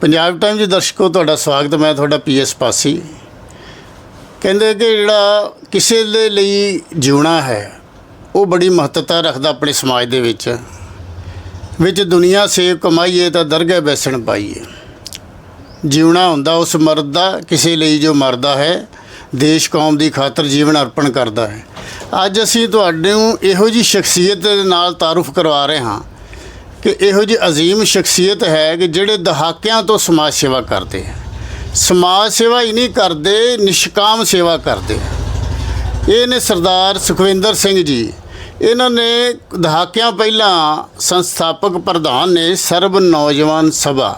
Punjab time ਦੇ ਦਰਸ਼ਕੋ, ਤੁਹਾਡਾ ਸਵਾਗਤ। ਮੈਂ ਤੁਹਾਡਾ ਪੀਐਸ ਪਾਸੀ। ਕਹਿੰਦੇ ਕਿ ਜਿਹੜਾ ਕਿਸੇ ਦੇ ਲਈ ਜਿਉਣਾ ਹੈ, ਉਹ ਬੜੀ ਮਹੱਤਤਾ ਰੱਖਦਾ ਆਪਣੇ ਸਮਾਜ ਦੇ ਵਿੱਚ। ਵਿੱਚ ਦੁਨੀਆ ਸੇਵ ਕਮਾਈਏ ਤਾਂ ਦਰਗਾਹ ਬੈਸਣ ਪਾਈਏ। ਜਿਉਣਾ ਹੁੰਦਾ ਉਸ ਮਰਦ ਦਾ, ਕਿਸੇ ਲਈ ਜੋ ਮਰਦਾ ਹੈ, ਦੇਸ਼ ਕੌਮ ਦੀ ਖਾਤਰ ਜੀਵਨ ਅਰਪਣ ਕਰਦਾ ਹੈ। ਅੱਜ ਅਸੀਂ ਤੁਹਾਨੂੰ ਇਹੋ ਜੀ ਸ਼ਖਸੀਅਤ ਦੇ ਨਾਲ ਤਾਰੂਫ ਕਰਵਾ ਰਹੇ ਹਾਂ। ਕਿ ਇਹੋ ਜਿਹੀ ਅਜ਼ੀਮ ਸ਼ਖਸੀਅਤ ਹੈ ਕਿ ਜਿਹੜੇ ਦਹਾਕਿਆਂ ਤੋਂ ਸਮਾਜ ਸੇਵਾ ਕਰਦੇ ਹੈ ਸਮਾਜ ਸੇਵਾ ਹੀ ਨਹੀਂ ਕਰਦੇ, ਨਿਸ਼ਕਾਮ ਸੇਵਾ ਕਰਦੇ ਇਹ ਨੇ ਸਰਦਾਰ ਸੁਖਵਿੰਦਰ ਸਿੰਘ ਜੀ, ਇਹਨਾਂ ਨੇ ਦਹਾਕਿਆਂ ਪਹਿਲਾਂ ਸੰਸਥਾਪਕ ਪ੍ਰਧਾਨ ਨੇ ਸਰਬ ਨੌਜਵਾਨ ਸਭਾ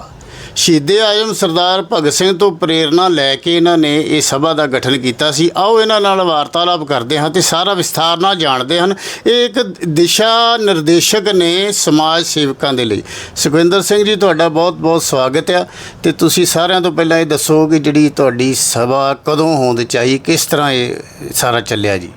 ਸ਼ਹੀਦੇ ਆਜਮ ਸਰਦਾਰ ਭਗਤ ਸਿੰਘ ਤੋਂ ਪ੍ਰੇਰਣਾ ਲੈ ਕੇ ਇਹਨਾਂ ਨੇ ਇਹ ਸਭਾ ਦਾ ਗਠਨ ਕੀਤਾ ਸੀ। ਆਓ ਇਹਨਾਂ ਨਾਲ ਵਾਰਤਾਲਾਪ ਕਰਦੇ ਹਾਂ ਤੇ ਸਾਰਾ ਵਿਸਥਾਰ ਨਾਲ ਜਾਣਦੇ ਹਨ। ਇਹ ਇੱਕ ਦਿਸ਼ਾ ਨਿਰਦੇਸ਼ਕ ਨੇ ਸਮਾਜ ਸੇਵਕਾਂ ਦੇ ਲਈ। ਸੁਖਵਿੰਦਰ ਸਿੰਘ ਜੀ, ਤੁਹਾਡਾ ਬਹੁਤ-ਬਹੁਤ ਸਵਾਗਤ ਹੈ ਤੇ ਤੁਸੀਂ ਸਾਰਿਆਂ ਤੋਂ ਪਹਿਲਾਂ ਇਹ ਦੱਸੋ ਕਿ ਜਿਹੜੀ ਤੁਹਾਡੀ ਸਭਾ ਕਦੋਂ ਹੋਂਦ ਚਾਹੀ ਕਿਸ ਤਰ੍ਹਾਂ ਇਹ ਸਾਰਾ ਚੱਲਿਆ ਜੀ?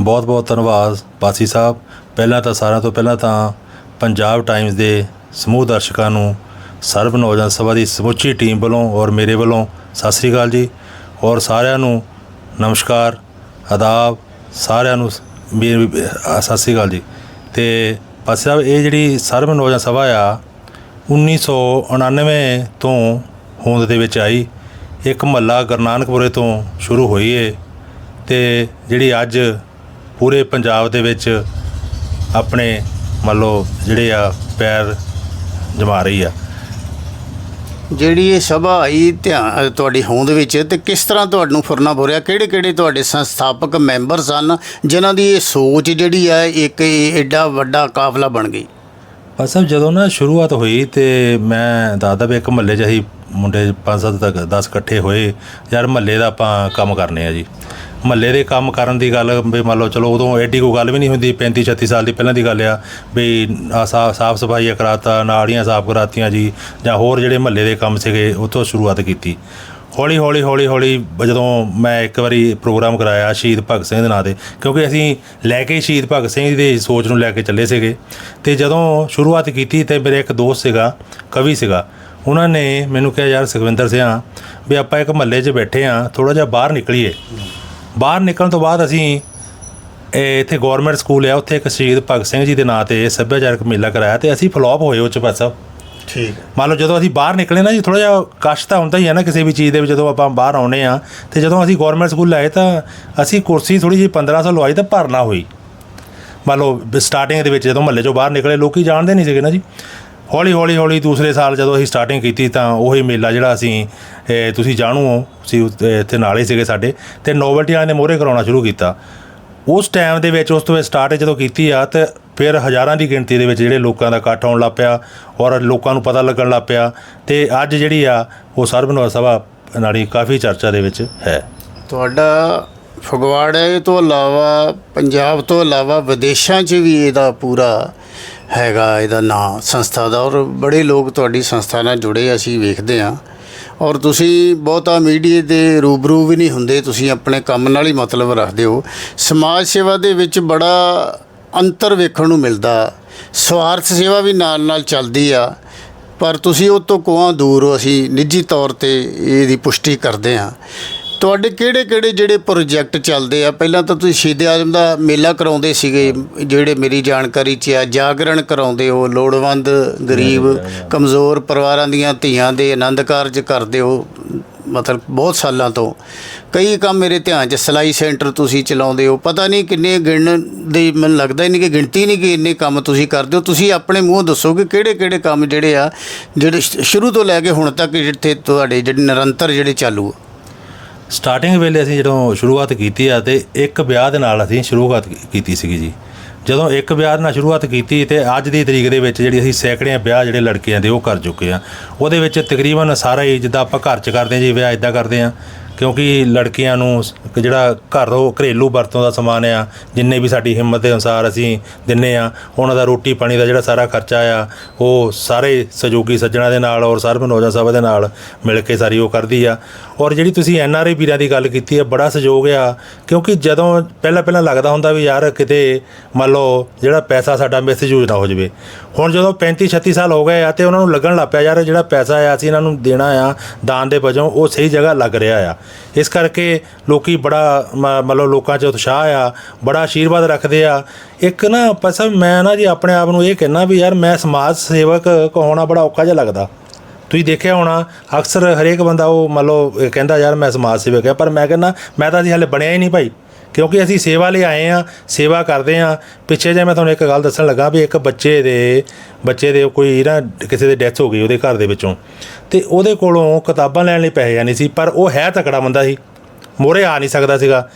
ਬਹੁਤ ਬਹੁਤ ਧੰਨਵਾਦ ਪਾਸੀ ਸਾਹਿਬ। ਪਹਿਲਾਂ ਤਾਂ ਸਾਰਿਆਂ ਤੋਂ ਪਹਿਲਾਂ ਤਾਂ ਪੰਜਾਬ ਟਾਈਮਜ਼ ਦੇ ਸਮੂਹ ਦਰਸ਼ਕਾਂ ਨੂੰ ਸਰਬ ਨੌਜਵਾਨ ਸਭਾ ਦੀ ਸਮੁੱਚੀ ਟੀਮ ਵੱਲੋਂ ਔਰ ਮੇਰੇ ਵੱਲੋਂ ਸਤਿ ਸ੍ਰੀ ਅਕਾਲ ਜੀ। ਔਰ ਸਾਰਿਆਂ ਨੂੰ ਨਮਸਕਾਰ, ਆਦਾਬ, ਸਾਰਿਆਂ ਨੂੰ ਮੇਰੀ ਸਤਿ ਸ੍ਰੀ ਅਕਾਲ ਜੀ। ਤੇ ਪਾਸੇ ਸਾਹਿਬ, ਇਹ ਜਿਹੜੀ ਸਰਬ ਨੌਜਵਾਨ ਸਭਾ ਆ 1999 ਤੋਂ ਹੋਂਦ ਦੇ ਵਿੱਚ ਆਈ। ਇੱਕ ਮਹੱਲਾ ਗੁਰਨਾਨਕਪੁਰੇ ਤੋਂ ਸ਼ੁਰੂ ਹੋਈ ਏ। ਤੇ ਜਿਹੜੀ ਅੱਜ ਪੂਰੇ ਪੰਜਾਬ ਦੇ ਵਿੱਚ ਆਪਣੇ ਮੰਨ ਲਓ ਜਿਹੜੇ ਆ ਪੈਰ ਜਮਾ ਰਹੀ ਆ। ਜਿਹੜੀ ਇਹ ਸਭਾ ਆਈ ਧਿਆਨ ਤੁਹਾਡੀ ਹੋਂਦ ਵਿੱਚ, ਤੇ ਕਿਸ ਤਰ੍ਹਾਂ ਤੁਹਾਨੂੰ ਫੁਰਨਾ ਬੋਰਿਆ? ਕਿਹੜੇ ਕਿਹੜੇ ਤੁਹਾਡੇ ਸੰਸਥਾਪਕ ਮੈਂਬਰ ਸਨ ਜਿਨ੍ਹਾਂ ਦੀ ਇਹ ਸੋਚ ਜਿਹੜੀ ਹੈ ਇੱਕ ਐਡਾ ਵੱਡਾ ਕਾਫਲਾ ਬਣ ਗਈ? ਬਸ ਜਦੋਂ ਨਾ ਸ਼ੁਰੂਆਤ ਹੋਈ ਤੇ ਮੈਂ ਦਾਦਾ ਵੀ ਇੱਕ ਮਹੱਲੇ 'ਚ ਅਸੀਂ ਮੁੰਡੇ 5-7 ਤੱਕ 10 ਇਕੱਠੇ ਹੋਏ। ਯਾਰ ਮਹੱਲੇ ਦਾ ਆਪਾਂ ਕੰਮ ਕਰਨੇ ਆ ਜੀ। ਮਹੱਲੇ ਦੇ ਕੰਮ ਕਰਨ ਦੀ ਗੱਲ ਵੀ ਮੰਨ ਲਓ, ਚਲੋ ਉਦੋਂ ਐਡੀ ਕੋਈ ਗੱਲ ਵੀ ਨਹੀਂ ਹੁੰਦੀ 35 36 ਸਾਲ ਦੀ ਪਹਿਲਾਂ ਦੀ ਗੱਲ ਆ ਵੀ ਆ ਸਾਫ਼ ਸਫ਼ਾਈ ਕਰਾਤਾ ਨਾੜੀਆਂ ਸਾਫ਼ ਕਰਾਤੀਆਂ ਜੀ, ਜਾਂ ਹੋਰ ਜਿਹੜੇ ਮਹੱਲੇ ਦੇ ਕੰਮ ਸੀਗੇ ਉੱਥੋਂ ਸ਼ੁਰੂਆਤ ਕੀਤੀ। ਹੌਲੀ ਹੌਲੀ ਹੌਲੀ ਹੌਲੀ ਜਦੋਂ ਮੈਂ ਇੱਕ ਵਾਰੀ ਪ੍ਰੋਗਰਾਮ ਕਰਾਇਆ ਸ਼ਹੀਦ ਭਗਤ ਸਿੰਘ ਦੇ ਨਾਂ ਤੇ, ਕਿਉਂਕਿ ਅਸੀਂ ਲੈ ਕੇ ਸ਼ਹੀਦ ਭਗਤ ਸਿੰਘ ਦੀ ਸੋਚ ਨੂੰ ਲੈ ਕੇ ਚੱਲੇ ਸੀਗੇ। ਤੇ ਜਦੋਂ ਸ਼ੁਰੂਆਤ ਕੀਤੀ ਤੇ ਮੇਰੇ ਇੱਕ ਦੋਸਤ ਸੀਗਾ, ਕਵੀ ਸੀਗਾ ਉਹਨਾਂ ਨੇ ਮੈਨੂੰ ਕਿਹਾ ਯਾਰ ਸੁਖਵਿੰਦਰ ਸਿਆ ਵੀ ਆਪਾਂ ਇੱਕ ਮਹੱਲੇ 'ਚ ਬੈਠੇ ਆ ਥੋੜਾ ਜਿਹਾ ਬਾਹਰ ਨਿਕਲੀਏ। ਬਾਹਰ ਨਿਕਲਣ ਤੋਂ ਬਾਅਦ ਅਸੀਂ ਇਹ ਇੱਥੇ ਗਵਰਨਮੈਂਟ ਸਕੂਲ ਆ ਉੱਥੇ ਇੱਕ ਸ਼ਹੀਦ ਭਗਤ ਸਿੰਘ ਜੀ ਦੇ ਨਾਂ ਤੇ ਸੱਭਿਆਚਾਰਕ ਮੇਲਾ ਕਰਾਇਆ ਤੇ ਅਸੀਂ ਫਲੋਪ ਹੋਏ ਉਹ ਚ ਬਸ। ਠੀਕ ਮੰਨ ਲਓ ਜਦੋਂ ਅਸੀਂ ਬਾਹਰ ਨਿਕਲੇ ਨਾ ਜੀ ਥੋੜਾ ਜਿਹਾ ਕਸ਼ ਤਾਂ ਹੁੰਦਾ ਹੀ ਹੈ ਨਾ ਕਿਸੇ ਵੀ ਚੀਜ਼ ਦੇ ਵਿੱਚ ਜਦੋਂ ਆਪਾਂ ਬਾਹਰ ਆਉਨੇ ਆ ਤੇ ਜਦੋਂ ਅਸੀਂ ਗਵਰਨਮੈਂਟ ਸਕੂਲ ਆਏ ਤਾਂ ਅਸੀਂ ਕੁਰਸੀ ਥੋੜੀ ਜਿਹੀ 1500 ਲਵਾਈ ਤਾਂ ਭਰਨਾ ਹੋਈ। ਮੰਨ ਲਓ ਸਟਾਰਟਿੰਗ ਦੇ ਵਿੱਚ ਜਦੋਂ ਮਹੱਲੇ ਚੋਂ ਬਾਹਰ ਨਿਕਲੇ ਲੋਕੀ ਜਾਣਦੇ ਨਹੀਂ ਸੀਗੇ ਨਾ ਜੀ। ਹੌਲੀ ਹੌਲੀ ਹੌਲੀ ਦੂਸਰੇ ਸਾਲ ਜਦੋਂ ਅਸੀਂ ਸਟਾਰਟਿੰਗ ਕੀਤੀ ਤਾਂ ਉਹੀ ਮੇਲਾ ਜਿਹੜਾ ਅਸੀਂ ਤੁਸੀਂ ਜਾਣੂ ਹੋ ਸੀ ਇੱਥੇ ਨਾਲੇ ਸੀਗੇ ਸਾਡੇ, ਤੇ ਵਾਲਿਆਂ ਨੇ ਮੋਹਰੇ ਕਰਾਉਣਾ ਸ਼ੁਰੂ ਕੀਤਾ। ਉਸ ਟਾਈਮ ਦੇ ਵਿੱਚ, ਉਸ ਤੋਂ ਸਟਾਰਟ ਜਦੋਂ ਕੀਤੀ ਆ, ਤੇ ਫਿਰ ਹਜ਼ਾਰਾਂ ਦੀ ਗਿਣਤੀ ਦੇ ਵਿੱਚ ਜਿਹੜੇ ਲੋਕਾਂ ਦਾ ਇਕੱਠ ਆਉਣ ਲੱਗ ਪਿਆ ਔਰ ਲੋਕਾਂ ਨੂੰ ਪਤਾ ਲੱਗਣ ਲੱਗ ਪਿਆ, ਤੇ ਅੱਜ ਜਿਹੜੀ ਆ, ਉਹ ਸਰਬਨਵਾ ਸਭਾ ਨਾਲੀ ਕਾਫੀ ਚਰਚਾ ਦੇ ਵਿੱਚ ਹੈ। ਤੁਹਾਡਾ ਫਗਵਾੜੇ ਤੋਂ ਇਲਾਵਾ, ਪੰਜਾਬ ਤੋਂ ਇਲਾਵਾ ਵਿਦੇਸ਼ਾਂ 'ਚ ਵੀ ਇਹਦਾ ਪੂਰਾ ਹੈਗਾ, ਇਹਦਾ ਨਾਂ ਸੰਸਥਾ ਦਾ ਔਰ ਬੜੇ ਲੋਕ ਤੁਹਾਡੀ ਸੰਸਥਾ ਨਾਲ ਜੁੜੇ, ਅਸੀਂ ਵੇਖਦੇ ਹਾਂ। ਔਰ ਤੁਸੀਂ ਬਹੁਤਾ ਮੀਡੀਆ ਦੇ ਰੂਬਰੂ ਵੀ ਨਹੀਂ ਹੁੰਦੇ, ਤੁਸੀਂ ਆਪਣੇ ਕੰਮ ਨਾਲ ਹੀ ਮਤਲਬ ਰੱਖਦੇ ਹੋ। ਸਮਾਜ ਸੇਵਾ ਦੇ ਵਿੱਚ ਬੜਾ ਅੰਤਰ ਵੇਖਣ ਨੂੰ ਮਿਲਦਾ। ਸਵਾਰਥ ਸੇਵਾ ਵੀ ਨਾਲ ਨਾਲ ਚੱਲਦੀ ਆ। ਪਰ ਤੁਸੀਂ ਉਹ ਤੋਂ ਕੋਹਾਂ ਦੂਰ ਹੋ, ਅਸੀਂ ਨਿੱਜੀ ਤੌਰ ਤੇ ਇਹਦੀ ਪੁਸ਼ਟੀ ਕਰਦੇ ਹਾਂ। ਤੁਹਾਡੇ ਕਿਹੜੇ ਕਿਹੜੇ ਜਿਹੜੇ ਪ੍ਰੋਜੈਕਟ ਚੱਲਦੇ ਆ? ਪਹਿਲਾਂ ਤਾਂ ਤੁਸੀਂ ਸ਼ਹੀਦ ਆਜ਼ਮ ਦਾ ਮੇਲਾ ਕਰਾਉਂਦੇ ਸੀਗੇ ਜਿਹੜੇ ਮੇਰੀ ਜਾਣਕਾਰੀ 'ਚ ਆ। ਜਾਗਰਣ ਕਰਾਉਂਦੇ ਹੋ ਲੋੜਵੰਦ ਗਰੀਬ ਕਮਜ਼ੋਰ ਪਰਿਵਾਰਾਂ ਦੀਆਂ ਧੀਆਂ ਦੇ ਆਨੰਦ ਕਾਰਜ ਕਰਦੇ ਹੋ ਮਤਲਬ ਬਹੁਤ ਸਾਲਾਂ ਤੋਂ। ਕਈ ਕੰਮ ਮੇਰੇ ਧਿਆਨ 'ਚ ਸਿਲਾਈ ਸੈਂਟਰ ਤੁਸੀਂ ਚਲਾਉਂਦੇ ਹੋ। ਪਤਾ ਨਹੀਂ ਕਿੰਨੇ ਗਿਣ ਦੇ ਮੈਨੂੰ ਲੱਗਦਾ ਹੀ ਨਹੀਂ ਕਿ ਗਿਣਤੀ ਨਹੀਂ ਕਿ ਇੰਨੇ ਕੰਮ ਤੁਸੀਂ ਕਰਦੇ ਹੋ। ਤੁਸੀਂ ਆਪਣੇ ਮੂੰਹ ਦੱਸੋ ਕਿ ਕਿਹੜੇ ਕਿਹੜੇ ਕੰਮ ਜਿਹੜੇ ਆ ਜਿਹੜੇ ਸ਼ੁਰੂ ਤੋਂ ਲੈ ਕੇ ਹੁਣ ਤੱਕ ਜਿੱਥੇ ਤੁਹਾਡੇ ਜਿਹੜੇ ਨਿਰੰਤਰ ਜਿਹੜੇ ਚਾਲੂ ਆ? ਸਟਾਰਟਿੰਗ ਵੇਲੇ ਅਸੀਂ ਜਦੋਂ ਸ਼ੁਰੂਆਤ ਕੀਤੀ ਆ ਤੇ ਇੱਕ ਵਿਆਹ ਦੇ ਨਾਲ ਅਸੀਂ ਸ਼ੁਰੂਆਤ ਕੀਤੀ ਸੀਗੀ ਜੀ। ਜਦੋਂ ਇੱਕ ਵਿਆਹ ਨਾਲ ਸ਼ੁਰੂਆਤ ਕੀਤੀ ਤੇ ਅੱਜ ਦੀ ਤਰੀਕ ਦੇ ਵਿੱਚ ਜਿਹੜੀ ਅਸੀਂ ਸੈਂਕੜੇ ਵਿਆਹ ਜਿਹੜੇ ਲੜਕੀਆਂ ਦੇ ਉਹ ਕਰ ਚੁੱਕੇ ਆ। ਉਹਦੇ ਵਿੱਚ ਤਕਰੀਬਨ ਸਾਰਾ ਹੀ ਜਿੱਦਾਂ ਆਪਾਂ ਘਰ 'ਚ ਕਰਦੇ ਹਾਂ ਜੀ, ਵਿਆਹ ਇਦਾਂ ਕਰਦੇ ਆ। ਕਿਉਂਕਿ ਲੜਕੀਆਂ ਨੂੰ ਸ- ਜਿਹੜਾ ਘਰੋਂ ਘਰੇਲੂ ਵਰਤੋਂ ਦਾ ਸਮਾਨ ਆ, ਜਿੰਨੇ ਵੀ ਸਾਡੀ ਹਿੰਮਤ ਦੇ ਅਨੁਸਾਰ ਅਸੀਂ ਦਿੰਨੇ ਆ, ਉਹਨਾਂ ਦਾ ਰੋਟੀ ਪਾਣੀ ਦਾ ਜਿਹੜਾ ਸਾਰਾ ਖਰਚਾ ਆ, ਉਹ ਸਾਰੇ ਸਹਿਯੋਗੀ ਸੱਜਣਾ ਦੇ ਨਾਲ ਔਰ ਸਰਬ ਨੌਜਵਾਨ ਸਭਾ ਦੇ ਨਾਲ ਮਿਲ ਕੇ ਸਾਰੀ ਉਹ ਕਰਦੀ ਆ। ਔਰ ਜਿਹੜੀ ਤੁਸੀਂ ਐਨ ਆਰ ਆਈ ਵੀਰਾਂ ਦੀ ਗੱਲ ਕੀਤੀ ਆ, ਬੜਾ ਸਹਿਯੋਗ ਆ, ਕਿਉਂਕਿ ਜਦੋਂ ਪਹਿਲਾਂ ਪਹਿਲਾਂ ਲੱਗਦਾ ਹੁੰਦਾ ਵੀ ਯਾਰ ਕਿਤੇ ਮੰਨ ਲਓ ਜਿਹੜਾ ਪੈਸਾ ਸਾਡਾ ਮਿਸਯੂਜ਼ ਨਾ ਹੋ ਜਾਵੇ। ਹੁਣ ਜਦੋਂ 35 36 ਸਾਲ ਹੋ ਗਏ ਆ ਤੇ ਉਹਨਾਂ ਨੂੰ ਲੱਗਣ ਲੱਗ ਪਿਆ, ਯਾਰ ਜਿਹੜਾ ਪੈਸਾ ਆ, ਅਸੀਂ ਇਹਨਾਂ ਨੂੰ ਦੇਣਾ ਆ, ਦਾਨ ਦੇ ਵਜੋਂ ਉਹ ਸਹੀ ਜਗ੍ਹਾ ਲੱਗ ਰਿਹਾ ਆ। ਇਸ ਕਰਕੇ ਲੋਕੀ ਬੜਾ ਮ- ਮਤਲਬ ਲੋਕਾਂ 'ਚ ਉਤਸ਼ਾਹ ਆ, ਬੜਾ ਆਸ਼ੀਰਵਾਦ ਰੱਖਦੇ ਆ। ਇੱਕ ਨਾ ਪਸਾ, ਮੈਂ ਨਾ ਜੀ ਆਪਣੇ ਆਪ ਨੂੰ ਇਹ ਕਹਿਣਾ ਵੀ ਯਾਰ ਮੈਂ ਸਮਾਜ ਸੇਵਕ ਹੋਣਾ ਬੜਾ ਔਖਾ ਜਿਹਾ ਲੱਗਦਾ। ਤੁਸੀਂ ਦੇਖਿਆ ਹੋਣਾ, ਅਕਸਰ ਹਰੇਕ ਬੰਦਾ ਉਹ ਮੰਨ ਲਓ ਕਹਿੰਦਾ, ਯਾਰ ਮੈਂ ਸਮਾਜ ਸੇਵਕ ਆ। ਪਰ ਮੈਂ ਕਹਿੰਦਾ ਮੈਂ ਤਾਂ ਅਸੀਂ ਹਾਲੇ ਬਣਿਆ ਹੀ ਨਹੀਂ ਭਾਈ। ਕਿਉਂਕਿ ਅਸੀਂ ਸੇਵਾ ਲਈ ਆਏ ਆ, ਸੇਵਾ ਕਰਦੇ ਆ। ਪਿੱਛੇ ਜੇ ਮੈਂ ਤੁਹਾਨੂੰ ਇੱਕ ਗੱਲ ਦੱਸਣ ਲੱਗਾ ਵੀ ਇੱਕ ਬੱਚੇ ਦੇ ਬੱਚੇ ਦੇ ਕੋਈ ਨਾ ਕਿਸੇ ਦੇ ਡੈਥ ਹੋ ਗਈ ਉਹਦੇ ਘਰ ਦੇ ਵਿੱਚੋਂ। ਤੇ ਉਹਦੇ ਕੋਲੋਂ ਕਿਤਾਬਾਂ ਲੈਣ ਲਈ ਪੈਸੇ ਨਹੀਂ ਸੀ, ਪਰ ਉਹ ਹੈ ਤਕੜਾ ਬੰਦਾ ਸੀ। ਮੋਰੇ ਆ ਨਹੀਂ ਸਕਦਾ ਸੀਗਾ।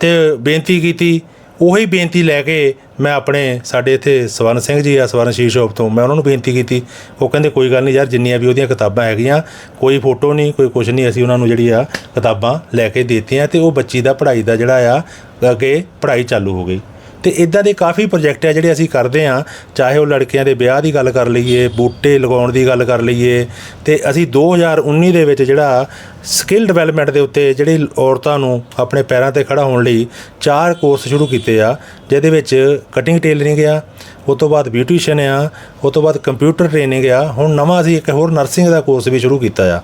ਤੇ ਬੇਨਤੀ ਕੀਤੀ, ਉਹੀ ਬੇਨਤੀ ਲੈ ਕੇ ਮੈਂ ਆਪਣੇ, ਸਾਡੇ ਇੱਥੇ ਸਵਰਨ ਸਿੰਘ ਜੀ ਆ, ਸਵਰਨ ਸ਼ੀਰ ਸ਼ੋਪ ਤੋਂ, ਮੈਂ ਉਹਨਾਂ ਨੂੰ ਬੇਨਤੀ ਕੀਤੀ। ਉਹ ਕਹਿੰਦੇ, ਕੋਈ ਗੱਲ ਨਹੀਂ ਯਾਰ, ਜਿੰਨੀਆਂ ਵੀ ਉਹਦੀਆਂ ਕਿਤਾਬਾਂ ਹੈਗੀਆਂ, ਕੋਈ ਫੋਟੋ ਨਹੀਂ, ਕੋਈ ਕੁਝ ਨਹੀਂ, ਅਸੀਂ ਉਹਨਾਂ ਨੂੰ ਜਿਹੜੀ ਆ ਕਿਤਾਬਾਂ ਲੈ ਕੇ ਦਿੱਤੀਆਂ ਤੇ ਉਹ ਬੱਚੀ ਦਾ ਪੜ੍ਹਾਈ ਦਾ ਜਿਹੜਾ ਆ, ਅੱਗੇ ਪੜ੍ਹਾਈ ਚਾਲੂ ਹੋ ਗਈ। ਤੇ ਇਦਾਂ ਦੇ ਕਾਫੀ ਪ੍ਰੋਜੈਕਟ ਆ ਜਿਹੜੇ ਅਸੀਂ ਕਰਦੇ ਆ ਚਾਹੇ ਉਹ ਲੜਕਿਆਂ ਦੇ ਵਿਆਹ ਦੀ ਗੱਲ ਕਰ ਲਈਏ, ਬੂਟੇ ਲਗਾਉਣ ਦੀ ਗੱਲ ਕਰ ਲਈਏ। ਤੇ ਅਸੀਂ 2019 ਦੇ ਵਿੱਚ ਜਿਹੜਾ ਸਕਿੱਲ ਡਿਵੈਲਪਮੈਂਟ ਦੇ ਉੱਤੇ ਜਿਹੜੀ ਔਰਤਾਂ ਨੂੰ ਆਪਣੇ ਪੈਰਾਂ ਤੇ ਖੜਾ ਹੋਣ ਲਈ ਚਾਰ ਕੋਰਸ ਸ਼ੁਰੂ ਕੀਤੇ ਆ ਜਿਹਦੇ ਵਿੱਚ ਕਟਿੰਗ ਟੇਲਰਿੰਗ ਆ ਉਸ ਤੋਂ ਬਾਅਦ ਬਿਊਟੀਸ਼ੀਅਨ ਆ ਉਸ ਤੋਂ ਬਾਅਦ ਕੰਪਿਊਟਰ ਟ੍ਰੇਨਿੰਗ ਆ ਹੁਣ ਨਵਾਂ ਅਸੀਂ ਇੱਕ ਹੋਰ ਨਰਸਿੰਗ ਦਾ ਕੋਰਸ ਵੀ ਸ਼ੁਰੂ ਕੀਤਾ ਆ।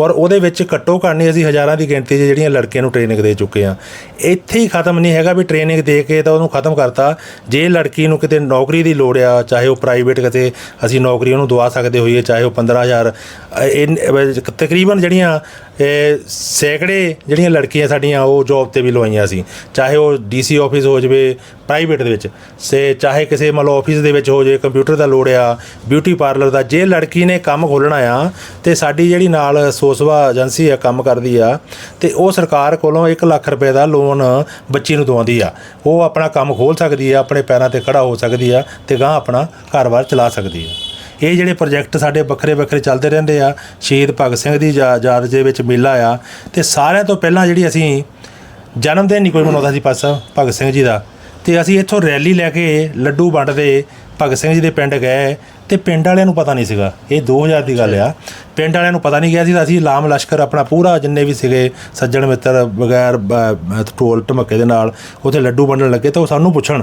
ਔਰ ਉਹਦੇ ਵਿੱਚ ਘੱਟੋ ਘੱਟ ਨਹੀਂ ਅਸੀਂ ਹਜ਼ਾਰਾਂ ਦੀ ਗਿਣਤੀ 'ਚ ਜਿਹੜੀਆਂ ਲੜਕੀਆਂ ਨੂੰ ਟ੍ਰੇਨਿੰਗ ਦੇ ਚੁੱਕੇ ਆ। ਇੱਥੇ ਹੀ ਖਤਮ ਨਹੀਂ ਹੈਗਾ ਵੀ ਟ੍ਰੇਨਿੰਗ ਦੇ ਕੇ ਤਾਂ ਉਹਨੂੰ ਖਤਮ ਕਰਤਾ। ਜੇ ਲੜਕੀ ਨੂੰ ਕਿਤੇ ਨੌਕਰੀ ਦੀ ਲੋੜ ਆ ਚਾਹੇ ਉਹ ਪ੍ਰਾਈਵੇਟ ਕਿਤੇ ਅਸੀਂ ਨੌਕਰੀ ਉਹਨੂੰ ਦਵਾ ਸਕਦੇ ਹੋਈਏ ਚਾਹੇ ਉਹ 15000 ਅ, ਤਕਰੀਬਨ ਜਿਹੜੀਆਂ ਇਹ ਸੈਂਕੜੇ ਜਿਹੜੀਆਂ ਲੜਕੀਆਂ ਸਾਡੀਆਂ ਉਹ ਜੌਬ ਤੇ ਵੀ ਲਵਾਈਆਂ ਸੀ, ਚਾਹੇ ਉਹ ਡੀਸੀ ਆਫਿਸ ਹੋ ਜਵੇ ਪ੍ਰਾਈਵੇਟ ਦੇ ਵਿੱਚ, ਸੇ ਚਾਹੇ ਕਿਸੇ ਮਤਲਬ ਲਓ ਆਫਿਸ ਦੇ ਵਿੱਚ ਹੋ ਜੇ ਕੰਪਿਊਟਰ ਦਾ ਲੋੜ ਆ ਬਿਊਟੀ ਪਾਰਲਰ ਦਾ, ਜੇ ਲੜਕੀ ਨੇ ਕੰਮ ਖੋਲਣਾ ਆ, ਤੇ ਸਾਡੀ ਜਿਹੜੀ ਨਾਲ ਸੋਸਵਾ ਏਜੰਸੀ ਆ, ਕੰਮ ਕਰਦੀ ਆ, ਤੇ ਉਹ ਸਰਕਾਰ ਕੋਲੋਂ 1 ਲੱਖ ਰੁਪਏ ਦਾ ਲੋਨ ਬੱਚੀ ਨੂੰ ਦਵਾਉਂਦੀ ਆ, ਉਹ ਆਪਣਾ ਕੰਮ ਖੋਲ ਸਕਦੀ ਆ, ਆਪਣੇ ਪੈਰਾਂ ਤੇ ਖੜਾ ਹੋ ਸਕਦੀ ਆ, ਤੇ ਗਾਂ ਆਪਣਾ ਘਰ-ਬਾਰ ਚਲਾ ਸਕਦੀ ਆ। ਇਹ ਜਿਹੜੇ ਪ੍ਰੋਜੈਕਟ ਸਾਡੇ ਵੱਖਰੇ ਵੱਖਰੇ ਚੱਲਦੇ ਰਹਿੰਦੇ ਆ, ਸ਼ਹੀਦ ਭਗਤ ਸਿੰਘ ਦੀ ਯਾ- ਯਾਦ ਦੇ ਵਿੱਚ ਮੇਲਾ ਆ, ਤੇ ਸਾਰਿਆਂ ਤੋਂ ਪਹਿਲਾਂ ਜਿਹੜੀ ਅਸੀਂ ਜਨਮ ਦਿਨ ਨਹੀਂ ਕੋਈ ਮਨਾਉਂਦਾ ਸੀ ਪਾਸਾ ਭਗਤ ਸਿੰਘ ਜੀ ਦਾ, ਤੇ ਅਸੀਂ ਇੱਥੋਂ ਰੈਲੀ ਲੈ ਕੇ ਲੱਡੂ ਵੰਡਦੇ ਭਗਤ ਸਿੰਘ ਜੀ ਦੇ ਪਿੰਡ ਗਏ, ਤੇ ਪਿੰਡ ਵਾਲਿਆਂ ਨੂੰ ਪਤਾ ਨਹੀਂ ਸੀਗਾ, ਇਹ 2000 ਦੀ ਗੱਲ ਆ। ਪਿੰਡ ਵਾਲਿਆਂ ਨੂੰ ਪਤਾ ਨਹੀਂ ਗਿਆ ਸੀ ਅਸੀਂ ਲਾਮ ਲਸ਼ਕਰ ਆਪਣਾ ਪੂਰਾ ਜਿੰਨੇ ਵੀ ਸੀਗੇ ਸੱਜਣ ਮਿੱਤਰ ਬਗੈਰ ਬ- ਢੋਲ ਢਮੱਕੇ ਦੇ ਨਾਲ ਉੱਥੇ ਲੱਡੂ ਵੰਡਣ ਲੱਗੇ ਤਾਂ ਉਹ ਸਾਨੂੰ ਪੁੱਛਣ।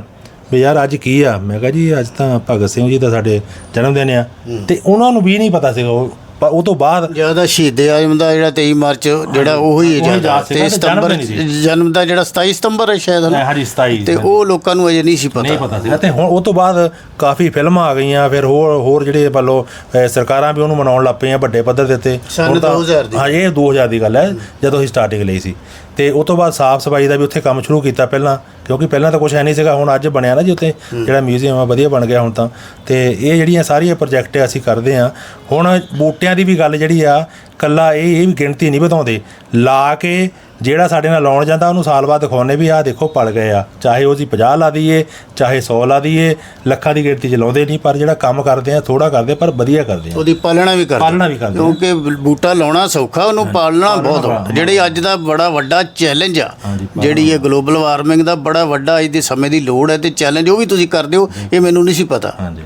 ਵੀ ਯਾਰ ਅੱਜ ਕੀ ਆ? ਮੈਂ ਕਿਹਾ ਜੀ ਅੱਜ ਤਾਂ ਭਗਤ ਸਿੰਘ ਜੀ ਦਾ ਸਾਡੇ ਜਨਮ ਦਿਨ ਆ। ਤੇ ਉਹਨਾਂ ਨੂੰ ਵੀ ਨਹੀਂ ਪਤਾ ਸੀਗਾ ਉਹ। ਪਰ ਉਹ ਤੋਂ ਬਾਅਦ ਜ਼ਿਆਦਾ ਸ਼ਹੀਦ ਆਜਮ ਦਾ ਜਿਹੜਾ 23 ਮਾਰਚ ਜਿਹੜਾ ਉਹੀ ਹੈ ਜ਼ਿਆਦਾ ਸਤੰਬਰ ਜਨਮ ਸੀ। ਦਾ ਜਿਹੜਾ 27 ਸਤੰਬਰ ਹੈ ਸ਼ਾਇਦ ਹਨਾ? ਹਾਂਜੀ 27 ਤੇ ਉਹ ਲੋਕਾਂ ਨੂੰ ਅਜੇ ਨਹੀਂ ਸੀ ਨਹੀਂ ਪਤਾ ਪਤਾ ਸੀਗਾ। ਤੇ ਹੁਣ ਉਹ ਤੋਂ ਬਾਅਦ ਕਾਫੀ ਫਿਲਮਾਂ ਆ ਗਈਆਂ ਫਿਰ ਹੋਰ ਹੋਰ ਜਿਹੜੇ ਵੱਲੋਂ ਸਰਕਾਰਾਂ ਵੀ ਉਹਨੂੰ ਮਨਾਉਣ ਲੱਗ ਪਈਆਂ ਵੱਡੇ ਪੱਧਰ ਦੇ ਉੱਤੇ। ਹੁਣ ਤਾਂ- 2000 ਦੀ। ਹਾਂ ਇਹ 2000 ਦੀ ਗੱਲ ਹੈ ਜਦੋਂ ਅਸੀਂ ਸਟਾਰਟਿੰਗ ਲਈ ਸੀ। ਤੇ ਉਹ ਤੋਂ ਬਾਅਦ ਸਾਫ਼ ਸਫ਼ਾਈ ਦਾ ਵੀ ਉੱਥੇ ਕੰਮ ਸ਼ੁਰੂ ਕੀਤਾ ਪਹਿਲਾਂ ਕਿਉਂਕਿ ਪਹਿਲਾਂ ਤਾਂ ਕੁਝ ਹੈ ਨਹੀਂ ਸੀਗਾ ਹੁਣ ਅੱਜ ਬਣਿਆ ਨਾ ਜੀ ਉੱਥੇ ਜਿਹੜਾ ਮਿਊਜ਼ੀਅਮ ਆ ਵਧੀਆ ਬਣ ਗਿਆ ਹੁਣ ਤਾਂ। ਤੇ ਇਹ ਜਿਹੜੀਆਂ ਸਾਰੀਆਂ ਪ੍ਰੋਜੈਕਟ ਅਸੀਂ ਕਰਦੇ ਆ ਹੁਣ ਬੂਟਿਆਂ ਦੀ ਵੀ ਗੱਲ ਜਿਹੜੀ ਆ ਕੱਲਾ ਇਹ ਇਹ ਵੀ ਗਿਣਤੀ ਨਹੀਂ ਵਧਾਉਂਦੇ। ਲਾ ਕੇ ਜਿਹੜਾ ਸਾਡੇ ਨਾਲ ਲਾਉਣ ਜਾਂਦਾ ਉਹਨੂੰ ਸਾਲ ਬਾਅਦ ਦਿਖਾਉਣੇ ਵੀ ਆਹ ਦੇਖੋ ਪਲ ਗਏ ਆ। ਚਾਹੇ ਉਹ ਅਸੀਂ 50 ਲਾ ਦਈਏ ਚਾਹੇ 100 ਲਾ ਦਈਏ ਲੱਖਾਂ ਦੀ ਗਿਣਤੀ ਚ ਲਾਉਂਦੇ ਨਹੀਂ ਪਰ ਜਿਹੜਾ ਕੰਮ ਕਰਦੇ ਆ ਥੋੜਾ ਕਰਦੇ ਪਰ ਵਧੀਆ ਕਰਦੇ ਆ। ਉਹਦੀ ਪਾਲਣਾ ਵੀ ਕਰਦੇ ਪਾਲਣਾ ਵੀ ਕਰਦੇ। ਕਿਉਂਕਿ ਬੂਟਾ ਲਾਉਣਾ ਸੌਖਾ ਉਹਨੂੰ ਪਾਲਣਾ ਬਹੁਤ ਔਖਾ। ਜਿਹੜੀ ਅੱਜ ਦਾ ਬੜਾ ਵੱਡਾ ਚੈਲੰਜ ਆ ਜਿਹੜੀ ਇਹ ਗਲੋਬਲ ਵਾਰਮਿੰਗ ਦਾ ਬੜਾ ਵੱਡਾ ਅੱਜ ਦੇ ਸਮੇਂ ਦੀ ਲੋੜ ਹੈ ਤੇ ਚੈਲੰਜ ਉਹ ਵੀ ਤੁਸੀਂ ਕਰਦੇ ਹੋ ਇਹ ਮੈਨੂੰ ਨਹੀਂ ਸੀ ਪਤਾ। ਹਾਂਜੀ।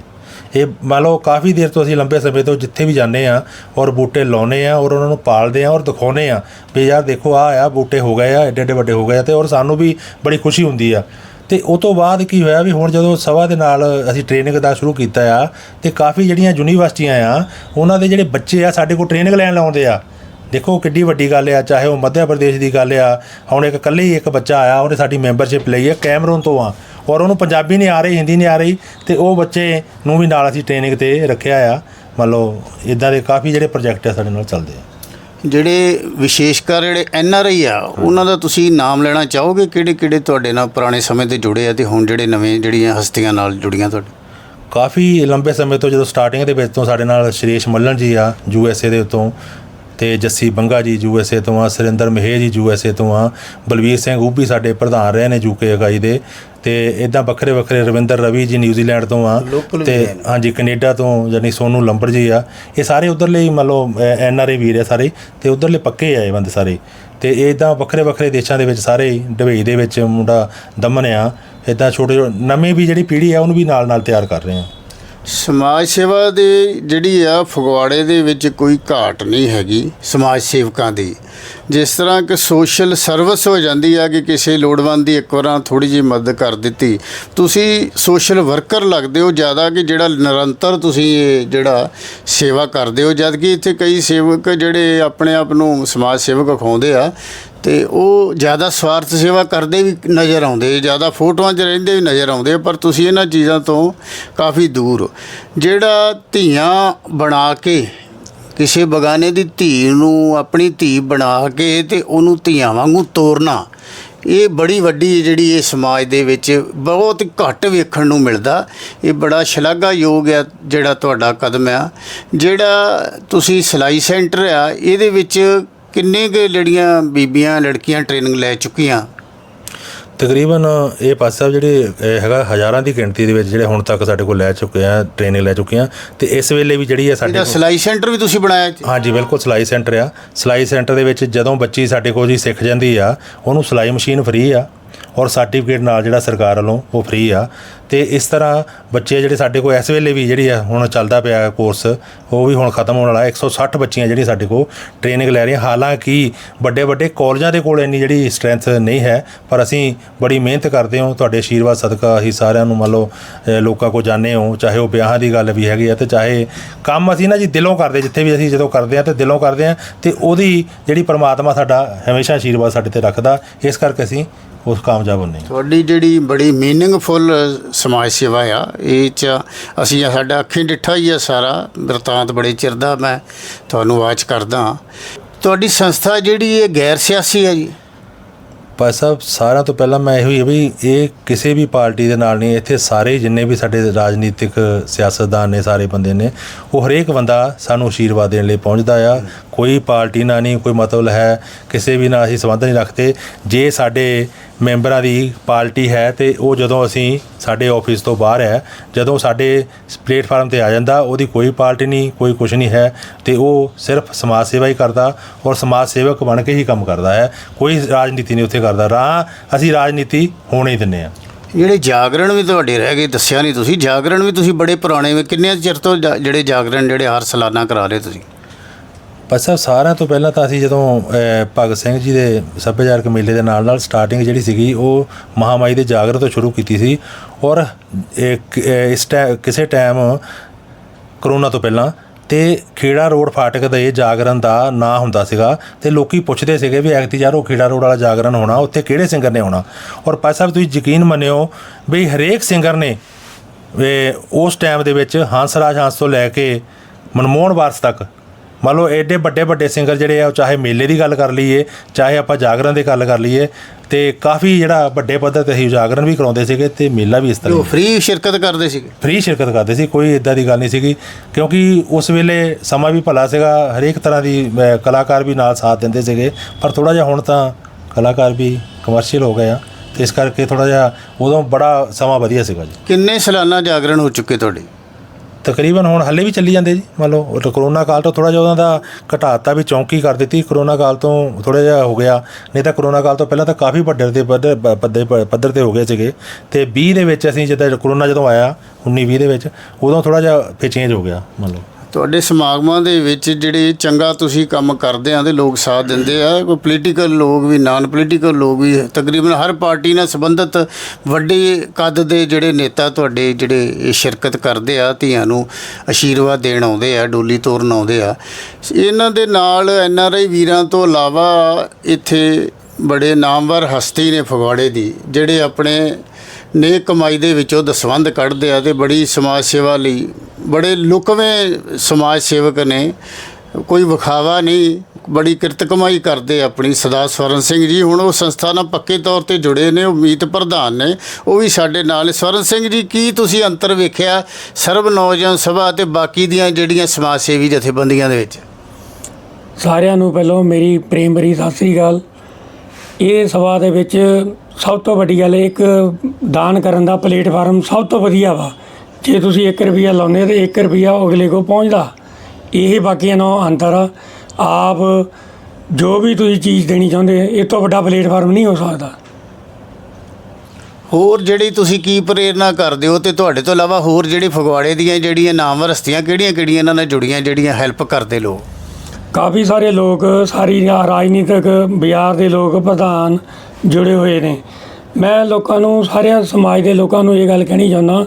ਇਹ ਮੰਨ ਲਓ ਕਾਫੀ ਦੇਰ ਤੋਂ ਅਸੀਂ ਲੰਬੇ ਸਮੇਂ ਤੋਂ ਜਿੱਥੇ ਵੀ ਜਾਂਦੇ ਆ ਔਰ ਬੂਟੇ ਲਾਉਨੇ ਆ ਔਰ ਉਹਨਾਂ ਨੂੰ ਪਾਲਦੇ ਆ ਔਰ ਦਿਖਾਉਨੇ ਆ ਵੀ ਯਾਰ ਦੇਖੋ ਆ ਆ, ਬੂਟੇ ਹੋ ਗਏ ਆ, ਐਡੇ ਐਡੇ ਵੱਡੇ ਹੋ ਗਏ ਆ ਤੇ ਔਰ ਸਾਨੂੰ ਵੀ ਬੜੀ ਖੁਸ਼ੀ ਹੁੰਦੀ ਆ। ਤੇ ਉਹ ਤੋਂ ਬਾਅਦ ਕੀ ਹੋਇਆ ਵੀ ਹੁਣ ਜਦੋਂ ਸਭਾ ਦੇ ਨਾਲ ਅਸੀਂ ਟ੍ਰੇਨਿੰਗ ਦਾ ਸ਼ੁਰੂ ਕੀਤਾ ਆ ਤੇ ਕਾਫੀ ਜਿਹੜੀਆਂ ਯੂਨੀਵਰਸਿਟੀਆਂ ਆ, ਉਹਨਾਂ ਦੇ ਜਿਹੜੇ ਬੱਚੇ ਆ ਸਾਡੇ ਕੋਲ ਟ੍ਰੇਨਿੰਗ ਲੈਣ ਲਾਉਂਦੇ ਆ। ਦੇਖੋ ਕਿੱਡੀ ਵੱਡੀ ਗੱਲ ਆ, ਚਾਹੇ ਉਹ ਮੱਧ ਪ੍ਰਦੇਸ਼ ਦੀ ਗੱਲ ਆ, ਹੁਣ ਇੱਕ ਇਕੱਲੇ ਹੀ ਇੱਕ ਬੱਚਾ ਆਇਆ, ਉਹਨੇ ਸਾਡੀ ਮੈਂਬਰਸ਼ਿਪ ਲਈ ਆ ਕੈਮਰੂਨ ਤੋਂ ਆ। ਔਰ ਉਹਨੂੰ ਪੰਜਾਬੀ ਨਹੀਂ ਆ ਰਹੀ ਹਿੰਦੀ ਨਹੀਂ ਆ ਰਹੀ ਤੇ ਉਹ ਬੱਚੇ ਨੂੰ ਵੀ ਨਾਲ ਅਸੀਂ ਟ੍ਰੇਨਿੰਗ ਤੇ ਰੱਖਿਆ ਆ। ਮੰਨ ਲਓ ਇਦਾਂ ਦੇ ਕਾਫੀ ਜਿਹੜੇ ਪ੍ਰੋਜੈਕਟ ਆ ਸਾਡੇ ਨਾਲ ਚੱਲਦੇ ਆ। ਜਿਹੜੇ ਵਿਸ਼ੇਸ਼ਕਰ ਜਿਹੜੇ ਐਨ ਆਰ ਆਈ ਆ ਉਹਨਾਂ ਦਾ ਤੁਸੀਂ ਨਾਮ ਲੈਣਾ ਚਾਹੋਗੇ? ਕਿਹੜੇ ਕਿਹੜੇ ਤੁਹਾਡੇ ਨਾਲ ਪੁਰਾਣੇ ਸਮੇਂ ਤੇ ਜੁੜੇ ਆ ਤੇ ਹੁਣ ਜਿਹੜੇ ਨਵੇਂ ਜਿਹੜੀਆਂ ਹਸਤੀਆਂ ਨਾਲ ਜੁੜੀਆਂ ਤੁਹਾਡੇ? ਕਾਫੀ ਲੰਬੇ ਸਮੇਂ ਤੋਂ ਜਦੋਂ ਸਟਾਰਟਿੰਗ ਦੇ ਵਿੱਚ ਤੋਂ ਸਾਡੇ ਨਾਲ ਸ਼੍ਰੇਸ਼ ਮੱਲਨ ਜੀ ਆ ਯੂ ਐਸ ਏ ਦੇ ਉੱਤੋਂ ਤੇ ਜੱਸੀ ਬੰਗਾ ਜੀ ਯੂਐਸਏ ਤੋਂ ਆ ਸੁਰਿੰਦਰ ਮਹੇ ਜੀ ਯੂਐਸਏ ਤੋਂ ਆ ਬਲਵੀਰ ਸਿੰਘ ਉਬੀ ਸਾਡੇ ਪ੍ਰਧਾਨ ਰਹੇ ਨੇ ਯੂਕੇ ਇਕਾਈ ਦੇ ਤੇ ਇਦਾਂ ਵੱਖਰੇ ਵੱਖਰੇ ਰਵਿੰਦਰ ਰਵੀ ਜੀ ਨਿਊਜ਼ੀਲੈਂਡ ਤੋਂ ਆ ਵੀ ਤੇ। ਹਾਂਜੀ ਕੈਨੇਡਾ ਤੋਂ ਯਾਨੀ ਸੋਨੂ ਲੰਬੜ ਜੀ ਆ ਇਹ ਸਾਰੇ ਉਧਰਲੇ ਹੀ ਆਰ ਆਈ ਵੀਰ ਆ ਸਾਰੇ ਤੇ ਉਧਰਲੇ ਪੱਕੇ ਆ ਇਹ ਬੰਦੇ ਸਾਰੇ ਤੇ ਇਹ ਇਦਾਂ ਵੱਖਰੇ ਵੱਖਰੇ ਦੇਸ਼ਾਂ ਦੇ ਵਿੱਚ ਸਾਰੇ ਦੁਬਈ ਦੇ ਵਿੱਚ ਮੁੰਡਾ ਦਮਨ ਆ ਇਦਾਂ ਛੋਟੇ ਛੋਟੇ- ਨਵੀਂ ਵੀ ਜਿਹੜੀ ਪੀੜ੍ਹੀ ਆ ਉਹਨੂੰ ਵੀ ਨਾਲ ਨਾਲ ਤਿਆਰ ਕਰ ਰਹੇ ਆ ਸਮਾਜ ਸੇਵਾ ਦੇ ਜਿਹੜੀ ਆ ਫਗਵਾੜੇ ਦੇ ਵਿੱਚ ਕੋਈ ਘਾਟ ਨਹੀਂ ਹੈਗੀ ਸਮਾਜ ਸੇਵਕਾਂ ਦੀ। ਜਿਸ ਤਰ੍ਹਾਂ ਕਿ ਸੋਸ਼ਲ ਸਰਵਿਸ ਹੋ ਜਾਂਦੀ ਆ ਕਿ ਕਿਸੇ ਲੋੜਵੰਦ ਦੀ ਇੱਕ ਵਾਰਾਂ ਥੋੜੀ ਜਿਹੀ ਮਦਦ ਕਰ ਦਿੱਤੀ। ਤੁਸੀਂ ਸੋਸ਼ਲ ਵਰਕਰ ਲੱਗਦੇ ਹੋ, ਜ਼ਿਆਦਾ ਕਿ ਜਿਹੜਾ ਨਿਰੰਤਰ ਤੁਸੀਂ ਇਹ ਜਿਹੜਾ ਸੇਵਾ ਕਰਦੇ ਹੋ ਜਦ ਕਿ ਇੱਥੇ ਕਈ ਸੇਵਕ ਜਿਹੜੇ ਆਪਣੇ ਆਪ ਨੂੰ ਸਮਾਜ ਸੇਵਕ ਅਖਾਉਂਦੇ ਆ, ਤੇ ਉਹ ਜ਼ਿਆਦਾ ਸਵਾਰਥ ਸੇਵਾ ਕਰਦੇ ਵੀ ਨਜ਼ਰ ਆਉਂਦੇ, ਜ਼ਿਆਦਾ ਫੋਟੋਆਂ 'ਚ ਰਹਿੰਦੇ ਵੀ ਨਜ਼ਰ ਆਉਂਦੇ ਪਰ ਤੁਸੀਂ ਇਹਨਾਂ ਚੀਜ਼ਾਂ ਤੋਂ ਕਾਫੀ ਦੂਰ ਜਿਹੜਾ ਧੀਆਂ ਬਣਾ ਕੇ ਕਿਸੇ ਬਗਾਨੇ ਦੀ ਧੀ ਨੂੰ ਆਪਣੀ ਧੀ ਬਣਾ ਕੇ ਤੇ ਉਹਨੂੰ ਧੀਆਂ ਵਾਂਗੂ ਤੋਰਨਾ, ਇਹ ਬੜੀ ਵੱਡੀ ਜਿਹੜੀ ਇਹ ਸਮਾਜ ਦੇ ਵਿੱਚ ਬਹੁਤ ਘੱਟ ਵੇਖਣ ਨੂੰ ਮਿਲਦਾ। ਇਹ ਬੜਾ ਸ਼ਲਾਘਾਯੋਗ ਹੈ ਜਿਹੜਾ ਤੁਹਾਡਾ ਕਦਮ ਆ। ਜਿਹੜਾ ਤੁਸੀਂ ਸਿਲਾਈ ਸੈਂਟਰ ਆ, ਇਹਦੇ ਵਿੱਚ ਕਿੰਨੇ ਕੁ ਜਿਹੜੀਆਂ ਬੀਬੀਆਂ, ਲੜਕੀਆਂ ਟ੍ਰੇਨਿੰਗ ਲੈ ਚੁੱਕੀਆਂ? ਤਕਰੀਬਨ ਇਹ ਪਾਸ ਸਾਹਿਬ ਜਿਹੜੇ ਇਹ ਹੈਗਾ ਹਜ਼ਾਰਾਂ ਦੀ ਗਿਣਤੀ ਦੇ ਵਿੱਚ ਜਿਹੜੇ ਹੁਣ ਤੱਕ ਸਾਡੇ ਕੋਲ ਲੈ ਚੁੱਕੇ ਆ ਟ੍ਰੇਨਿੰਗ ਲੈ ਚੁੱਕੇ ਆ ਤੇ ਇਸ ਵੇਲੇ ਵੀ ਜਿਹੜੀ ਹੈ ਸਾਡੇ ਇਹਦਾ ਕੋਲ ਸਿਲਾਈ ਸੈਂਟਰ ਵੀ ਤੁਸੀਂ ਬਣਾਇਆ ਜੀ ਹਾਂਜੀ ਬਿਲਕੁਲ ਸਿਲਾਈ ਸੈਂਟਰ ਆ। ਸਿਲਾਈ ਸੈਂਟਰ ਦੇ ਵਿੱਚ ਜਦੋਂ ਬੱਚੀ ਸਾਡੇ ਕੋਲ ਜੀ ਸਿੱਖ ਜਾਂਦੀ ਆ ਉਹਨੂੰ ਸਿਲਾਈ ਮਸ਼ੀਨ ਫ੍ਰੀ ਆ। ਔਰ ਸਰਟੀਫਿਕੇਟ ਨਾਲ ਜਿਹੜਾ ਸਰਕਾਰ ਵੱਲੋਂ ਉਹ ਫ੍ਰੀ ਆ। ਤੇ ਇਸ ਤਰ੍ਹਾਂ ਬੱਚੇ ਜਿਹੜੇ ਸਾਡੇ ਕੋਲ ਇਸ ਵੇਲੇ ਵੀ ਜਿਹੜੀ ਆ, ਹੁਣ ਚੱਲਦਾ ਪਿਆ ਕੋਰਸ ਉਹ ਵੀ ਹੁਣ ਖਤਮ ਹੋਣ ਵਾਲਾ 160 ਬੱਚੀਆਂ ਜਿਹੜੀ ਸਾਡੇ ਕੋਲ ਟ੍ਰੇਨਿੰਗ ਲੈ ਰਹੀਆਂ। ਹਾਲਾਂਕਿ ਵੱਡੇ ਵੱਡੇ ਕਾਲਜਾਂ ਦੇ ਕੋਲ ਇੰਨੀ ਜਿਹੜੀ ਸਟਰੈਂਥ ਨਹੀਂ ਹੈ, ਪਰ ਅਸੀਂ ਬੜੀ ਮਿਹਨਤ ਕਰਦੇ ਹਾਂ। ਤੁਹਾਡੇ ਆਸ਼ੀਰਵਾਦ ਸਦਕਾ ਅਸੀਂ ਸਾਰਿਆਂ ਨੂੰ ਮੰਨ ਲਓ ਲੋਕਾਂ ਕੋ ਜਾਣੇ ਹੋ। ਚਾਹੇ ਉਹ ਵਿਆਹਾਂ ਦੀ ਗੱਲ ਵੀ ਹੈਗੀ ਆ ਤੇ ਚਾਹੇ ਕੰਮ ਅਸੀਂ ਨਾ ਜੀ ਦਿਲੋਂ ਕਰਦੇ, ਜਿੱਥੇ ਵੀ ਅਸੀਂ ਜਦੋਂ ਕਰਦੇ ਆ ਤੇ ਦਿਲੋਂ ਕਰਦੇ ਆ ਤੇ ਉਹਦੀ ਜਿਹੜੀ ਪਰਮਾਤਮਾ ਸਾਡਾ ਹਮੇਸ਼ਾ ਆਸ਼ੀਰਵਾਦ ਸਾਡੇ ਤੇ ਰੱਖਦਾ। ਇਸ ਕਰਕੇ ਅਸੀਂ ਉਸ ਕਾਮਯਾਬ ਹੁੰਦੇ ਹਾਂ। ਤੁਹਾਡੀ ਜਿਹੜੀ ਬੜੀ ਮੀਨਿੰਗਫੁਲ ਸਮਾਜ ਸੇਵਾ ਆ ਇਹ ਚ ਅਸੀਂ ਸਾਡਾ ਅੱਖੀਂ ਡਿੱਠਾ ਹੀ ਆ ਸਾਰਾ। ਬਿਰਤਾਂਤ ਬੜੇ ਚਿਰ ਦਾ ਮੈਂ ਤੁਹਾਨੂੰ ਵਾਚ ਕਰਦਾ ਤੁਹਾਡੀ ਸੰਸਥਾ ਜਿਹੜੀ ਇਹ ਗੈਰ ਸਿਆਸੀ ਹੈ ਜੀ? ਭਾਈ ਸਾਹਿਬ ਸਾਰਿਆਂ ਤੋਂ ਪਹਿਲਾਂ ਮੈਂ ਇਹੋ ਹੀ ਵੀ ਇਹ ਕਿਸੇ ਵੀ ਪਾਰਟੀ ਦੇ ਨਾਲ ਨਹੀਂ ਇੱਥੇ ਸਾਰੇ ਜਿੰਨੇ ਵੀ ਸਾਡੇ ਰਾਜਨੀਤਿਕ ਸਿਆਸਤਦਾਨ ਨੇ ਸਾਰੇ ਬੰਦੇ ਨੇ ਉਹ ਹਰੇਕ ਬੰਦਾ ਸਾਨੂੰ ਆਸ਼ੀਰਵਾਦ ਦੇਣ ਲਈ ਪਹੁੰਚਦਾ ਆ। ਕੋਈ ਪਾਰਟੀ ਨਾਲ ਨਹੀਂ ਕੋਈ ਮਤਲਬ ਹੈ ਕਿਸੇ ਵੀ ਨਾਲ ਅਸੀਂ ਸੰਬੰਧ ਨਹੀਂ ਰੱਖਦੇ। ਜੇ ਸਾਡੇ ਮੈਂਬਰਾਂ ਦੀ ਪਾਰਟੀ ਹੈ ਤੇ ਉਹ ਜਦੋਂ ਅਸੀਂ ਸਾਡੇ ਆਫਿਸ ਤੋਂ ਬਾਹਰ ਹੈ, ਜਦੋਂ ਸਾਡੇ ਪਲੇਟਫਾਰਮ ਤੇ ਆ ਜਾਂਦਾ, ਉਹਦੀ ਕੋਈ ਪਾਰਟੀ ਨਹੀਂ, ਕੋਈ ਕੁਝ ਨਹੀਂ ਹੈ ਤੇ ਉਹ ਸਿਰਫ ਸਮਾਜ ਸੇਵਾ ਹੀ ਕਰਦਾ ਔਰ ਸਮਾਜ ਸੇਵਕ ਬਣ ਕੇ ਹੀ ਕੰਮ ਕਰਦਾ ਹੈ। ਕੋਈ ਰਾਜਨੀਤੀ ਨਹੀਂ ਉੱਥੇ ਕਰਦਾ। ਰਾਹ ਅਸੀਂ ਰਾਜਨੀਤੀ ਹੋਣੇ ਹੀ ਦਿੰਦੇ ਆ ਜਿਹੜੇ ਜਾਗਰਣ ਵੀ ਤੁਹਾਡੇ ਰਹਿ ਗਏ, ਦੱਸਿਆ ਨਹੀਂ ਤੁਸੀਂ, ਜਾਗਰਣ ਵੀ ਤੁਸੀਂ ਬੜੇ ਪੁਰਾਣੇ ਵੇ, ਕਿੰਨੇ ਚਿਰ ਤੋਂ ਜਾ- ਜਿਹੜੇ ਜਾਗਰਣ, ਜਿਹੜੇ ਹਰ ਸਾਲਾਨਾ ਕਰਾ ਰਹੇ ਤੁਸੀਂ? ਪਰ ਸਾਹਿਬ, ਸਾਰਿਆਂ ਤੋਂ ਪਹਿਲਾਂ ਤਾਂ ਅਸੀਂ ਜਦੋਂ ਭਗਤ ਸਿੰਘ ਜੀ ਦੇ ਸੱਭਿਆਚਾਰਕ ਮੇਲੇ ਦੇ ਨਾਲ ਨਾਲ ਸਟਾਰਟਿੰਗ ਜਿਹੜੀ ਸੀਗੀ, ਉਹ ਮਹਾਮਾਈ ਦੇ ਜਾਗਰ ਤੋਂ ਸ਼ੁਰੂ ਕੀਤੀ ਸੀ ਔਰ ਇਸ ਟੈ- ਕਿਸੇ ਟਾਈਮ ਕਰੋਨਾ ਤੋਂ ਪਹਿਲਾਂ ਤੇ ਖੇੜਾ ਰੋਡ ਫਾਟਕ ਦੇ ਜਾਗਰਣ ਦਾ ਨਾਂ ਹੁੰਦਾ ਸੀਗਾ ਤੇ ਲੋਕੀ ਪੁੱਛਦੇ ਸੀਗੇ ਵੀ ਐਕਤੀ ਯਾਰ ਉਹ ਖੇੜਾ ਰੋਡ ਵਾਲਾ ਜਾਗਰਣ ਹੋਣਾ, ਉੱਥੇ ਕਿਹੜੇ ਸਿੰਗਰ ਨੇ ਹੋਣਾ? ਔਰ ਭਾਈ ਸਾਹਿਬ, ਤੁਸੀਂ ਯਕੀਨ ਮੰਨਿਓ ਵੀ ਹਰੇਕ ਸਿੰਗਰ ਨੇ ਉਸ ਟਾਈਮ ਦੇ ਵਿੱਚ ਹੰਸਰਾਜ ਹੰਸ ਤੋਂ ਲੈ ਕੇ ਮਨਮੋਹਨ ਵਾਰਸ ਤੱਕ ਮੰਨ ਲਓ ਐਡੇ ਵੱਡੇ ਵੱਡੇ ਸਿੰਗਰ ਜਿਹੜੇ ਆ ਉਹ ਚਾਹੇ ਮੇਲੇ ਦੀ ਗੱਲ ਕਰ ਲਈਏ ਚਾਹੇ ਆਪਾਂ ਜਾਗਰਣ ਦੀ ਗੱਲ ਕਰ ਲਈਏ ਤੇ ਕਾਫੀ ਜਿਹੜਾ ਵੱਡੇ ਪੱਧਰ ਤੇ ਅਸੀਂ ਜਾਗਰਣ ਵੀ ਕਰਾਉਂਦੇ ਸੀਗੇ ਤੇ ਮੇਲਾ ਵੀ ਇਸ ਤਰ੍ਹਾਂ ਉਹ ਫ੍ਰੀ ਸ਼ਿਰਕਤ ਕਰਦੇ ਸੀਗੇ? ਫ੍ਰੀ ਸ਼ਿਰਕਤ ਕਰਦੇ ਸੀ ਕੋਈ ਇਦਾਂ ਦੀ ਗੱਲ ਨਹੀਂ ਸੀਗੀ ਕਿਉਂਕਿ ਉਸ ਵੇਲੇ ਸਮਾਂ ਵੀ ਭਲਾ ਸੀਗਾ ਹਰੇਕ ਤਰ੍ਹਾਂ ਦੀ ਕਲਾਕਾਰ ਵੀ ਨਾਲ ਸਾਥ ਦਿੰਦੇ ਸੀਗੇ ਪਰ ਥੋੜਾ ਜਿਹਾ ਹੁਣ ਤਾਂ ਕਲਾਕਾਰ ਵੀ ਕਮਰਸ਼ੀਅਲ ਹੋ ਗਏ ਆ ਤੇ ਇਸ ਕਰਕੇ ਥੋੜਾ ਜਿਹਾ ਉਦੋਂ ਬੜਾ ਸਮਾਂ ਵਧੀਆ ਸੀਗਾ ਜੀ। ਕਿੰਨੇ ਸਾਲਾਨਾ ਜਾਗਰਣ ਹੋ ਚੁੱਕੇ ਤੁਹਾਡੇ? ਤਕਰੀਬਨ ਹੁਣ ਹੱਲੇ ਵੀ ਚੱਲੀ ਜਾਂਦੇ ਜੀ। ਮੰਨ ਲਓ ਕਰੋਨਾ ਕਾਲ ਤੋਂ ਥੋੜਾ ਜਿਹਾ ਉਹਨਾਂ ਦਾ ਘਟਾਤਾ ਵੀ ਚੌਂਕੀ ਕਰ ਦਿੱਤੀ। ਕਰੋਨਾ ਕਾਲ ਤੋਂ ਥੋੜਾ ਜਿਹਾ ਹੋ ਗਿਆ। ਨਹੀਂ ਤਾਂ ਕਰੋਨਾ ਕਾਲ ਤੋਂ ਪਹਿਲਾਂ ਤਾਂ ਕਾਫੀ ਵੱਡੇ ਤੇ ਪੱਧਰ ਪ- ਪੱਧਰ ਪੱਧਰ ਤੇ ਹੋ ਗਏ ਸੀਗੇ। ਤੇ 20 ਦੇ ਵਿੱਚ ਅਸੀਂ ਜਦੋਂ ਕਰੋਨਾ ਜਦੋਂ ਆਇਆ 19 20 ਦੇ ਵਿੱਚ, ਉਦੋਂ ਥੋੜਾ ਜਿਹਾ ਫੇ ਚੇਂਜ ਹੋ ਗਿਆ, ਮੰਨ ਲਓ। ਤੁਹਾਡੇ ਸਮਾਗਮਾਂ ਦੇ ਵਿੱਚ ਜਿਹੜੇ ਚੰਗਾ ਤੁਸੀਂ ਕੰਮ ਕਰਦੇ ਆ ਤੇ ਲੋਕ ਸਾਥ ਦਿੰਦੇ ਆ, ਕੋਈ ਪੋਲੀਟੀਕਲ ਲੋਕ ਵੀ ਨਾਨ ਪੋਲੀਟੀਕਲ ਲੋਕ ਵੀ, ਤਕਰੀਬਨ ਹਰ ਪਾਰਟੀ ਨਾਲ ਸੰਬੰਧਿਤ ਵੱਡੇ ਕੱਦ ਦੇ ਜਿਹੜੇ ਨੇਤਾ ਤੁਹਾਡੇ ਜਿਹੜੇ ਇਹ ਸ਼ਿਰਕਤ ਕਰਦੇ ਆ, ਧੀਆਂ ਨੂੰ ਆਸ਼ੀਰਵਾਦ ਦੇਣ ਆਉਂਦੇ ਆ, ਡੋਲੀ ਤੋਰਨ ਆਉਂਦੇ ਆ। ਇਹਨਾਂ ਦੇ ਨਾਲ ਐਨ ਆਰ ਆਈ ਵੀਰਾਂ ਤੋਂ ਇਲਾਵਾ ਇੱਥੇ ਬੜੇ ਨਾਮਵਰ ਹਸਤੀ ਨੇ ਫਗਵਾੜੇ ਦੀ, ਜਿਹੜੇ ਆਪਣੇ ਨੇਕ ਕਮਾਈ ਦੇ ਵਿੱਚੋਂ ਦਸਵੰਧ ਕੱਢਦੇ ਆ ਤੇ ਬੜੀ ਸਮਾਜ ਸੇਵਾ ਲਈ, ਬੜੇ ਲੁਕਵੇਂ ਸਮਾਜ ਸੇਵਕ ਨੇ। ਕੋਈ ਵਿਖਾਵਾ ਨਹੀਂ, ਬੜੀ ਕਿਰਤ ਕਮਾਈ ਕਰਦੇ ਆਪਣੀ ਸਦਾ ਸਵਰਨ ਸਿੰਘ ਜੀ। ਹੁਣ ਉਹ ਸੰਸਥਾ ਨਾਲ ਪੱਕੇ ਤੌਰ ਤੇ ਜੁੜੇ ਨੇ ਉਹ ਮੀਤ ਪ੍ਰਧਾਨ ਨੇ, ਉਹ ਵੀ ਸਾਡੇ ਨਾਲ ਸਵਰਨ ਸਿੰਘ ਜੀ, ਕੀ ਤੁਸੀਂ ਅੰਤਰ ਵੇਖਿਆ ਸਰਬ ਨੌਜਵਾਨ ਸਭਾ ਤੇ ਬਾਕੀ ਦੀਆਂ ਜਿਹੜੀਆਂ ਸਮਾਜ ਸੇਵੀ ਜਥੇਬੰਦੀਆਂ ਦੇ ਵਿੱਚ? ਸਾਰਿਆਂ ਨੂੰ ਪਹਿਲਾਂ ਮੇਰੀ ਪ੍ਰੇਮ ਭਰੀ ਸਤਿ ਸ੍ਰੀ ਅਕਾਲ। ਇਹ ਸਭਾ ਦੇ ਵਿੱਚ ਸਭ ਤੋਂ ਵੱਡੀ ਗੱਲ ਇੱਕ ਦਾਨ ਕਰਨ ਦਾ ਪਲੇਟਫਾਰਮ ਸਭ ਤੋਂ ਵਧੀਆ ਵਾ। ਜੇ ਤੁਸੀਂ 1 ਰੁਪਿਆ ਲਾਉਂਦੇ ਤੇ 1 ਰੁਪਿਆ ਅਗਲੇ ਕੋ ਪਹੁੰਚਦਾ। ਇਹ ਬਾਕੀਆਂ ਨਾਲੋਂ ਅੰਤਰ ਆ। ਆਪ ਜੋ ਵੀ ਤੁਸੀਂ ਚੀਜ਼ ਦੇਣੀ ਚਾਹੁੰਦੇ ਇਹ ਤੋਂ ਵੱਡਾ ਪਲੇਟਫਾਰਮ ਨਹੀਂ ਹੋ ਸਕਦਾ। ਹੋਰ ਜਿਹੜੀ ਤੁਸੀਂ ਕੀ ਪ੍ਰੇਰਨਾ ਕਰਦੇ ਹੋ ਤੇ ਤੁਹਾਡੇ ਤੋਂ ਇਲਾਵਾ ਹੋਰ ਜਿਹੜੀ ਫਗਵਾੜੇ ਦੀਆਂ ਜਿਹੜੀਆਂ ਨਾਮ ਹਸਤੀਆਂ ਕਿਹੜੀਆਂ ਕਿਹੜੀਆਂ ਇਹਨਾਂ ਨਾਲ ਜੁੜੀਆਂ, ਜਿਹੜੀਆਂ ਹੈਲਪ ਕਰਦੇ ਲੋਕ? ਕਾਫੀ ਸਾਰੇ ਲੋਕ, ਸਾਰੀ ਰਾ- ਰਾਜਨੀਤਿਕ ਬਾਜ਼ਾਰ ਦੇ ਲੋਕ ਪ੍ਰਧਾਨ ਜੁੜੇ ਹੋਏ ਨੇ। ਮੈਂ ਲੋਕਾਂ ਨੂੰ, ਸਾਰਿਆਂ ਸਮਾਜ ਦੇ ਲੋਕਾਂ ਨੂੰ ਇਹ ਗੱਲ ਕਹਿਣੀ ਚਾਹੁੰਦਾ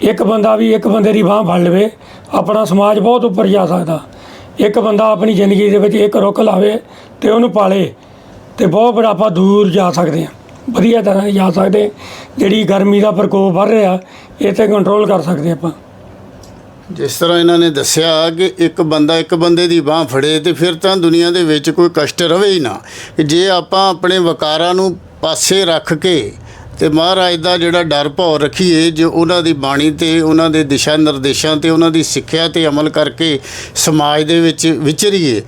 ਇੱਕ ਬੰਦਾ ਵੀ ਇੱਕ ਬੰਦੇ ਦੀ ਬਾਹ ਫੜ ਲਵੇ, ਆਪਣਾ ਸਮਾਜ ਬਹੁਤ ਉੱਪਰ ਜਾ ਸਕਦਾ। ਇੱਕ ਬੰਦਾ ਆਪਣੀ ਜ਼ਿੰਦਗੀ ਦੇ ਵਿੱਚ ਇੱਕ ਰੁੱਖ ਲਾਵੇ ਤੇ ਉਹਨੂੰ ਪਾਲੇ ਤੇ ਬਹੁਤ ਬੜਾ ਆਪਾਂ ਦੂਰ ਜਾ ਸਕਦੇ ਹਾਂ। ਵਧੀਆ ਤਰ੍ਹਾਂ ਜਾ ਸਕਦੇ ਜਿਹੜੀ ਗਰਮੀ ਦਾ ਪ੍ਰਕੋਪ ਵੱਧ ਰਿਹਾ ਇਹ ਤੇ ਕੰਟਰੋਲ ਕਰ ਸਕਦੇ ਆਪਾਂ। ਜਿਸ ਤਰ੍ਹਾਂ ਇਹਨਾਂ ਨੇ ਦੱਸਿਆ ਕਿ ਇੱਕ ਬੰਦਾ ਇੱਕ ਬੰਦੇ ਦੀ ਬਾਹ ਫੜੇ ਤੇ ਫਿਰ ਤਾਂ ਦੁਨੀਆ ਦੇ ਵਿੱਚ ਕੋਈ ਕਸ਼ਟ ਰਵੇ ਹੀ ਨਾ। ਕਿ ਜੇ ਆਪਾਂ ਆਪਣੇ ਵਕਾਰਾਂ ਨੂੰ ਪਾਸੇ ਰੱਖ ਕੇ ਤੇ ਮਹਾਰਾਜ ਦਾ ਜਿਹੜਾ ਡਰ ਭੌ ਰੱਖੀਏ, ਜੋ ਉਹਨਾਂ ਦੀ ਬਾਣੀ ਤੇ, ਉਹਨਾਂ ਦੇ ਦਿਸ਼ਾ ਨਿਰਦੇਸ਼ਾਂ ਤੇ, ਉਹਨਾਂ ਦੀ ਸਿੱਖਿਆ ਤੇ ਅਮਲ ਕਰਕੇ ਸਮਾਜ ਦੇ ਵਿੱਚ ਵਿਚਰੀਏ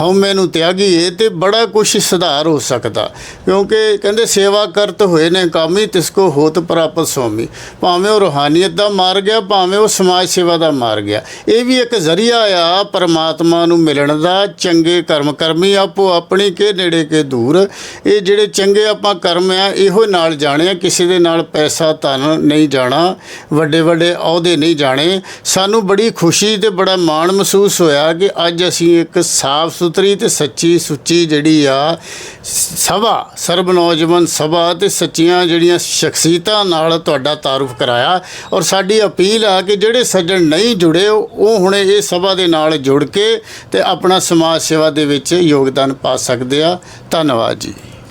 ਹਉਮੈ ਨੂੰ ਤਿਆਗੀਏ ਤੇ ਬੜਾ ਕੁਝ ਸੁਧਾਰ ਹੋ ਸਕਦਾ। ਕਿਉਂਕਿ ਕਹਿੰਦੇ ਸੇਵਾ ਕਰਤ ਹੋਏ ਨੇ ਕਾਮੀ, ਤਿਸ ਕੋ ਹੋਤ ਪ੍ਰਾਪਤ ਸੁਆਮੀ ਭਾਵੇਂ ਉਹ ਰੂਹਾਨੀਅਤ ਦਾ ਮਾਰ ਗਿਆ ਭਾਵੇਂ ਉਹ ਸਮਾਜ ਸੇਵਾ ਦਾ ਮਾਰ ਗਿਆ ਇਹ ਵੀ ਇੱਕ ਜ਼ਰੀਆ ਆ ਪਰਮਾਤਮਾ ਨੂੰ ਮਿਲਣ ਦਾ, ਚੰਗੇ ਕਰਮ ਕਰਮੀ ਆਪੋ ਆਪਣੀ ਕੇ ਨੇੜੇ ਕੇ ਦੂਰ। ਇਹ ਜਿਹੜੇ ਚੰਗੇ ਆਪਾਂ ਕਰਮ ਆ, ਇਹੋ ਨਾਲ ਜਾਣੇ ਆ, ਕਿਸੇ ਦੇ ਨਾਲ ਪੈਸਾ ਧਨ ਨਹੀਂ ਜਾਣਾ, ਵੱਡੇ ਵੱਡੇ ਅਹੁਦੇ ਨਹੀਂ ਜਾਣੇ। ਸਾਨੂੰ ਬੜੀ ਖੁਸ਼ੀ ਤੇ ਬੜਾ ਮਾਣ ਮਹਿਸੂਸ ਹੋਇਆ ਕਿ ਅੱਜ ਅਸੀਂ ਇੱਕ ਸਾਫ਼ ਸੁਥਰੀ ਤੇ ਸੱਚੀ ਸੁੱਚੀ ਜਿਹੜੀ ਆ, ਸਭਾ ਸਰਬ ਨੌਜਵਾਨ ਸਭਾ ਤੇ ਸੱਚੀਆਂ ਜਿਹੜੀਆਂ ਸ਼ਖਸੀਅਤਾਂ ਨਾਲ ਤੁਹਾਡਾ ਤਾਰਫ ਕਰਾਇਆ। ਔਰ ਸਾਡੀ ਅਪੀਲ ਆ ਕਿ ਜਿਹੜੇ ਸੱਜਣ ਨਹੀਂ ਜੁੜੇ, ਉਹ ਹੁਣ ਇਹ ਸਭਾ ਦੇ ਨਾਲ ਜੁੜ ਕੇ ਤੇ ਆਪਣਾ ਸਮਾਜ ਸੇਵਾ ਦੇ ਵਿੱਚ ਯੋਗਦਾਨ ਪਾ ਸਕਦੇ ਆ। ਧੰਨਵਾਦ ਜੀ।